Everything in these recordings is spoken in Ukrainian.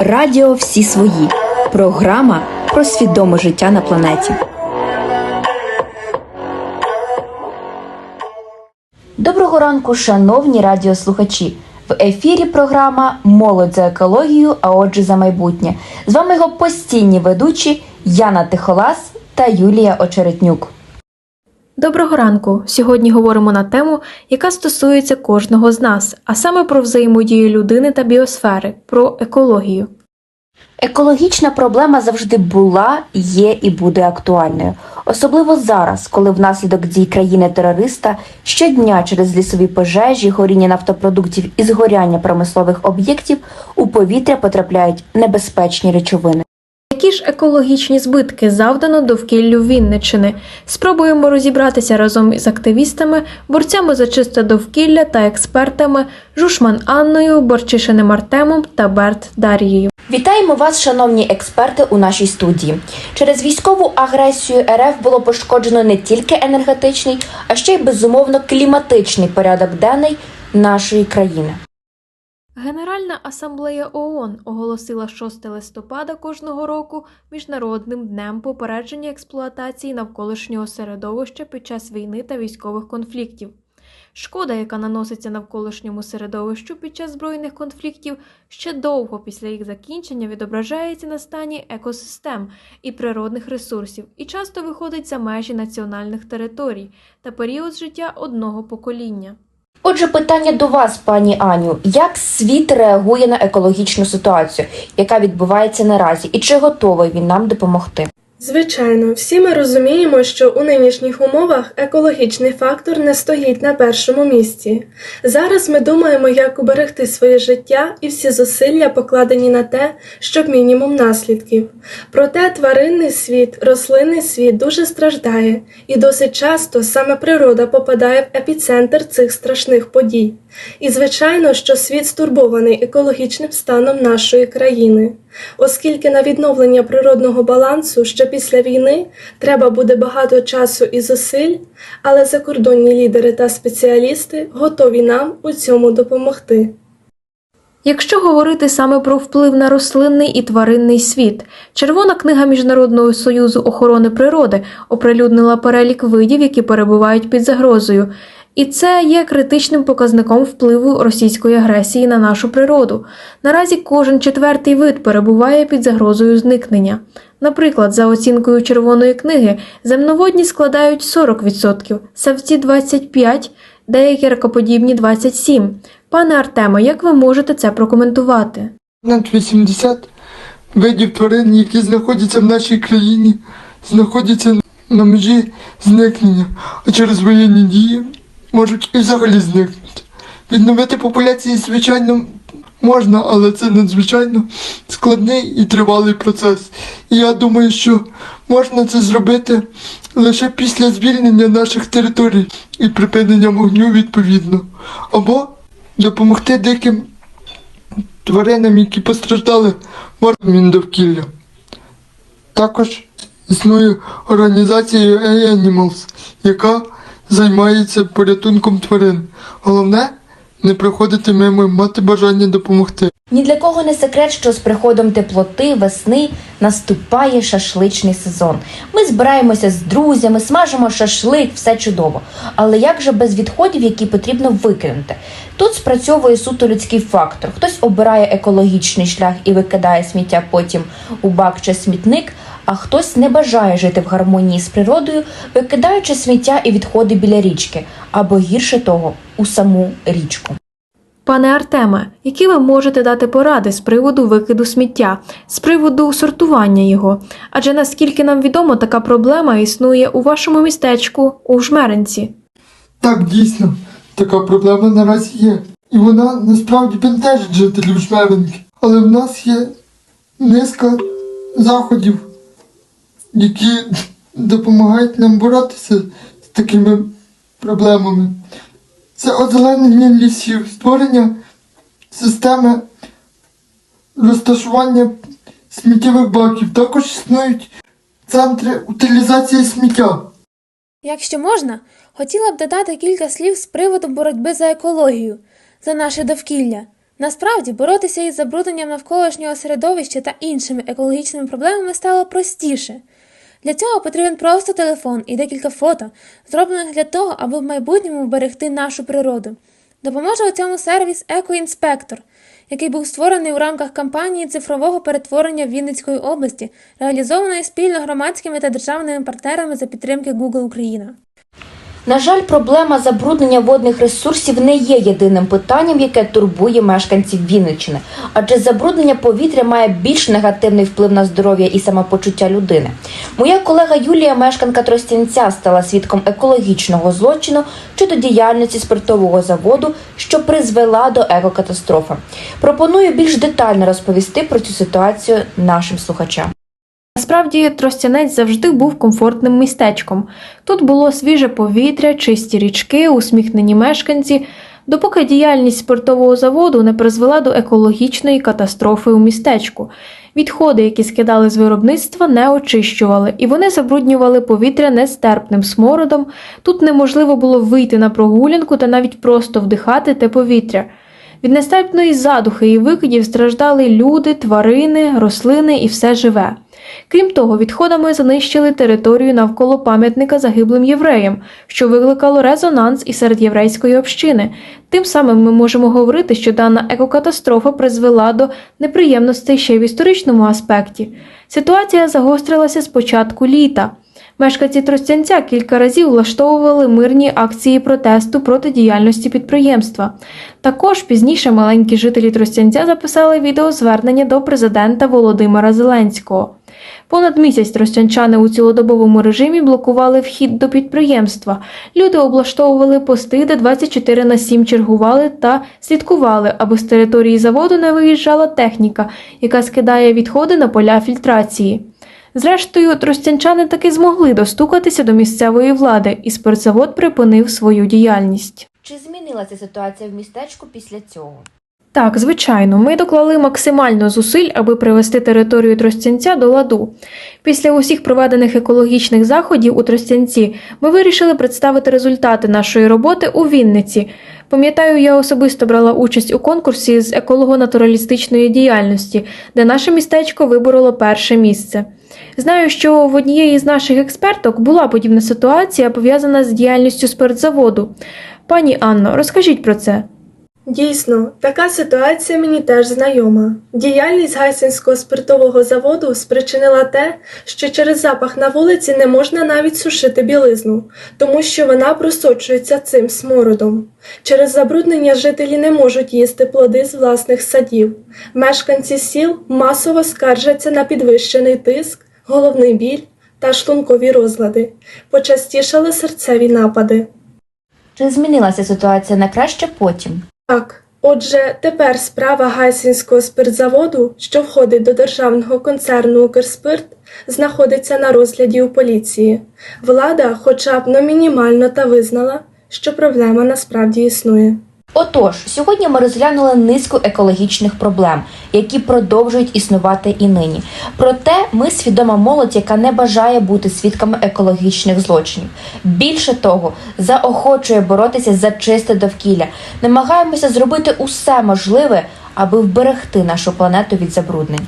Радіо всі свої. Програма про свідоме життя на планеті. Доброго ранку, шановні радіослухачі. В ефірі програма Молодь за екологію, а отже за майбутнє. З вами його постійні ведучі Яна Тихолас та Юлія Очеретнюк. Доброго ранку! Сьогодні говоримо на тему, яка стосується кожного з нас, а саме про взаємодію людини та біосфери, про екологію. Екологічна проблема завжди була, є і буде актуальною, особливо зараз, коли внаслідок дій країни-терориста щодня через лісові пожежі, горіння нафтопродуктів і згоряння промислових об'єктів у повітря потрапляють небезпечні речовини. Які ж екологічні збитки завдано довкіллю Вінниччини? Спробуємо розібратися разом із активістами, борцями за чисте довкілля та експертами Жушман Анною, Борчишиним Артемом та Берт Дарією. Вітаємо вас, шановні експерти, у нашій студії. Через військову агресію РФ було пошкоджено не тільки енергетичний, а ще й безумовно кліматичний порядок денний нашої країни. Генеральна асамблея ООН оголосила 6 листопада кожного року міжнародним днем попередження експлуатації навколишнього середовища під час війни та військових конфліктів. Шкода, яка наноситься навколишньому середовищу під час збройних конфліктів, ще довго після їх закінчення відображається на стані екосистем і природних ресурсів і часто виходить за межі національних територій та період життя одного покоління. Отже, питання до вас, пані Аню: як світ реагує на екологічну ситуацію, яка відбувається наразі, і чи готовий він нам допомогти? Звичайно, всі ми розуміємо, що у нинішніх умовах екологічний фактор не стоїть на першому місці. Зараз ми думаємо, як уберегти своє життя і всі зусилля покладені на те, щоб мінімум наслідків. Проте тваринний світ, рослинний світ дуже страждає, і досить часто саме природа попадає в епіцентр цих страшних подій. І звичайно, що світ стурбований екологічним станом нашої країни, оскільки на відновлення природного балансу ще після війни треба буде багато часу і зусиль, але закордонні лідери та спеціалісти готові нам у цьому допомогти. Якщо говорити саме про вплив на рослинний і тваринний світ, Червона книга Міжнародного союзу охорони природи оприлюднила перелік видів, які перебувають під загрозою, і це є критичним показником впливу російської агресії на нашу природу. Наразі кожен четвертий вид перебуває під загрозою зникнення. Наприклад, за оцінкою Червоної книги, земноводні складають 40%, савці 25%, деякі ракоподібні 27%. Пане Артеме, як ви можете це прокоментувати? Понад 80 видів тварин, які знаходяться в нашій країні, знаходяться на межі зникнення, а через воєнні дії можуть і взагалі зникнути. Відновити популяції, звичайно, можна, але це надзвичайно складний і тривалий процес. І я думаю, що можна це зробити лише після звільнення наших територій і припинення вогню відповідно. Або допомогти диким тваринам, які постраждали мордом довкілля. Також існує організація A-Animals, яка займається порятунком тварин. Головне не приходити мимо, мати бажання допомогти. Ні для кого не секрет, що з приходом теплоти, весни наступає шашличний сезон. Ми збираємося з друзями, смажимо шашлик, все чудово. Але як же без відходів, які потрібно викинути? Тут спрацьовує суто людський фактор. Хтось обирає екологічний шлях і викидає сміття потім у бак чи смітник, а хтось не бажає жити в гармонії з природою, викидаючи сміття і відходи біля річки, або гірше того, у саму річку. Пане Артеме, які ви можете дати поради з приводу викиду сміття, з приводу сортування його? Адже наскільки нам відомо, така проблема існує у вашому містечку у Жмеринці. Так, дійсно, така проблема наразі є. І вона насправді бентежить жителів Жмеринки. Але в нас є низка заходів, які допомагають нам боротися з такими проблемами. Це озеленення лісів, створення системи розташування сміттєвих баків. Також існують центри утилізації сміття. Якщо можна, хотіла б додати кілька слів з приводу боротьби за екологію, за наше довкілля. Насправді, боротися із забрудненням навколишнього середовища та іншими екологічними проблемами стало простіше. Для цього потрібен просто телефон і декілька фото, зроблених для того, аби в майбутньому вберегти нашу природу. Допоможе у цьому сервіс «Екоінспектор», який був створений у рамках кампанії цифрового перетворення Вінницької області, реалізованої спільно громадськими та державними партнерами за підтримки Google Україна. На жаль, проблема забруднення водних ресурсів не є єдиним питанням, яке турбує мешканців Вінниччини, адже забруднення повітря має більш негативний вплив на здоров'я і самопочуття людини. Моя колега Юлія, мешканка Тростянця, стала свідком екологічного злочину щодо діяльності спиртового заводу, що призвела до екокатастрофи. Пропоную більш детально розповісти про цю ситуацію нашим слухачам. Насправді, Тростянець завжди був комфортним містечком. Тут було свіже повітря, чисті річки, усміхнені мешканці, допоки діяльність спиртового заводу не призвела до екологічної катастрофи у містечку. Відходи, які скидали з виробництва, не очищували, і вони забруднювали повітря нестерпним смородом. Тут неможливо було вийти на прогулянку та навіть просто вдихати те повітря. Від нестерпної задухи і викидів страждали люди, тварини, рослини і все живе. Крім того, відходами занищили територію навколо пам'ятника загиблим євреям, що викликало резонанс і серед єврейської общини. Тим самим ми можемо говорити, що дана екокатастрофа призвела до неприємностей ще й в історичному аспекті. Ситуація загострилася з початку літа. Мешканці Тростянця кілька разів влаштовували мирні акції протесту проти діяльності підприємства. Також пізніше маленькі жителі Тростянця записали відеозвернення до президента Володимира Зеленського. Понад місяць тростянчани у цілодобовому режимі блокували вхід до підприємства. Люди облаштовували пости, де 24 на 7 чергували та слідкували, аби з території заводу не виїжджала техніка, яка скидає відходи на поля фільтрації. Зрештою, тростянчани таки змогли достукатися до місцевої влади, і спиртзавод припинив свою діяльність. Чи змінилася ситуація в містечку після цього? Так, звичайно, ми доклали максимально зусиль, аби привести територію Тростянця до ладу. Після усіх проведених екологічних заходів у Тростянці ми вирішили представити результати нашої роботи у Вінниці. Пам'ятаю, я особисто брала участь у конкурсі з еколого-натуралістичної діяльності, де наше містечко вибороло перше місце. Знаю, що в однієї з наших експерток була подібна ситуація, пов'язана з діяльністю спиртзаводу. Пані Анно, розкажіть про це. Дійсно, така ситуація мені теж знайома. Діяльність Гайсинського спиртового заводу спричинила те, що через запах на вулиці не можна навіть сушити білизну, тому що вона просочується цим смородом. Через забруднення жителі не можуть їсти плоди з власних садів. Мешканці сіл масово скаржаться на підвищений тиск, головний біль та шлункові розлади. Почастішали серцеві напади. Чи змінилася ситуація на краще потім? Так, отже, тепер справа Гайсінського спиртзаводу, що входить до державного концерну Укрспирт, знаходиться на розгляді у поліції. Влада хоча б но мінімально та визнала, що проблема насправді існує. Отож, сьогодні ми розглянули низку екологічних проблем, які продовжують існувати і нині. Проте ми свідома молодь, яка не бажає бути свідками екологічних злочинів. Більше того, заохочує боротися за чисте довкілля. Намагаємося зробити усе можливе, аби вберегти нашу планету від забруднень.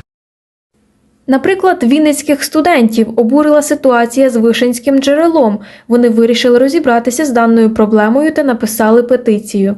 Наприклад, вінницьких студентів обурила ситуація з вишенським джерелом. Вони вирішили розібратися з даною проблемою та написали петицію.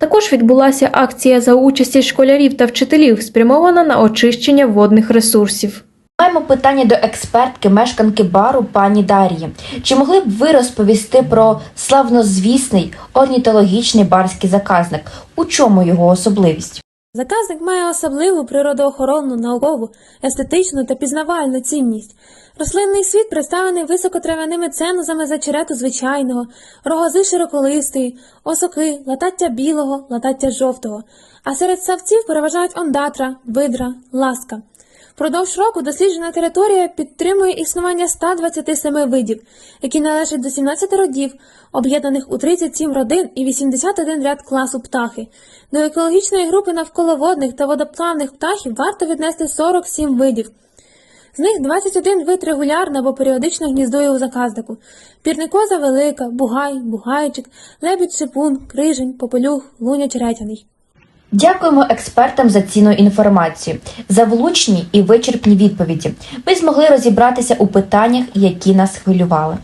Також відбулася акція за участі школярів та вчителів, спрямована на очищення водних ресурсів. Маємо питання до експертки, мешканки бару пані Дар'ї. Чи могли б ви розповісти про славнозвісний орнітологічний барський заказник? У чому його особливість? Заказник має особливу природоохоронну, наукову, естетичну та пізнавальну цінність. Рослинний світ представлений високотрав'яними ценозами зачерету звичайного, рогози широколистої, осоки, латаття білого, латаття жовтого, а серед савців переважають ондатра, видра, ласка. Впродовж року досліджена територія підтримує існування 127 видів, які належать до 17 родів, об'єднаних у 37 родин і 81 ряд класу птахи. До екологічної групи навколоводних та водоплавних птахів варто віднести 47 видів. З них 21 вид регулярно або періодично гніздує у заказнику. Пірникоза велика, бугай, бугайчик, лебідь шипун, крижень, попелюх, луня черетяний. Дякуємо експертам за цінну інформацію, за влучні і вичерпні відповіді. Ми змогли розібратися у питаннях, які нас хвилювали.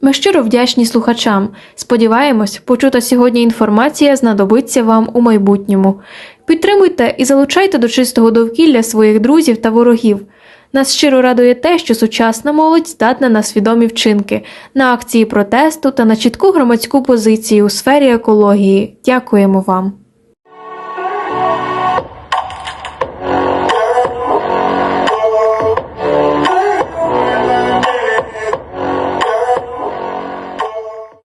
Ми щиро вдячні слухачам. Сподіваємось, почута сьогодні інформація знадобиться вам у майбутньому. Підтримуйте і залучайте до чистого довкілля своїх друзів та ворогів. Нас щиро радує те, що сучасна молодь здатна на свідомі вчинки, на акції протесту та на чітку громадську позицію у сфері екології. Дякуємо вам.